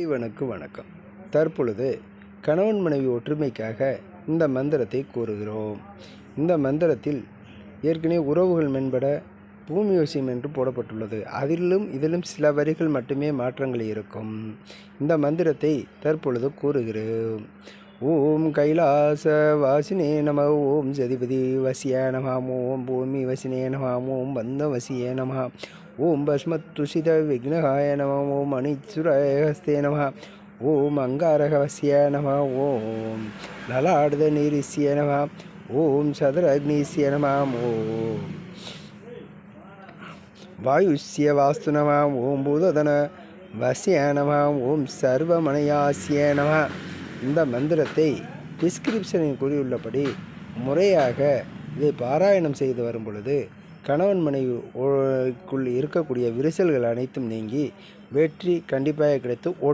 இறைவனுக்கு வணக்கம். தற்பொழுது கணவன் மனைவி ஒற்றுமைக்காக இந்த மந்திரத்தை கூறுகிறோம். இந்த மந்திரத்தில் ஏற்கனவே உறவுகள் மேம்பட பூமி வசியம் என்று போடப்பட்டுள்ளது. அதிலும் இதிலும் சில வரிகள் மட்டுமே மாற்றங்கள் இருக்கும். இந்த மந்திரத்தை தற்பொழுது கூறுகிறோம். ஓம் கைலாச வாசினே நம ஓம் சதிபதி வசிய நம ஓம் பூமி வசினே நம ஓம் பந்த வசிய நம ஓம் பஸ்மத்துஷித விக்னகாய நம ஓம் அணிச்சுரஹஸ்தே நம ஓம் அங்காரகவசிய நம ஓம் லலாடுத நீரிசிய நம ஓம் சதுரக்னீசிய நம ஓம் வாயுஷ்ய வாஸ்து நம ஓம் பூததன வசிய நம ஓம் சர்வமனையாசிய நம இந்த மந்திரத்தை டிஸ்கிரிப்ஷனில் கூறியுள்ளபடி முறையாக இதை பாராயணம் செய்து வரும் பொழுது கணவன் மனைவிக்குள் இருக்கக்கூடிய விரிசல்கள் அனைத்தும் நீங்கி வெற்றி கண்டிப்பாக கிடைத்து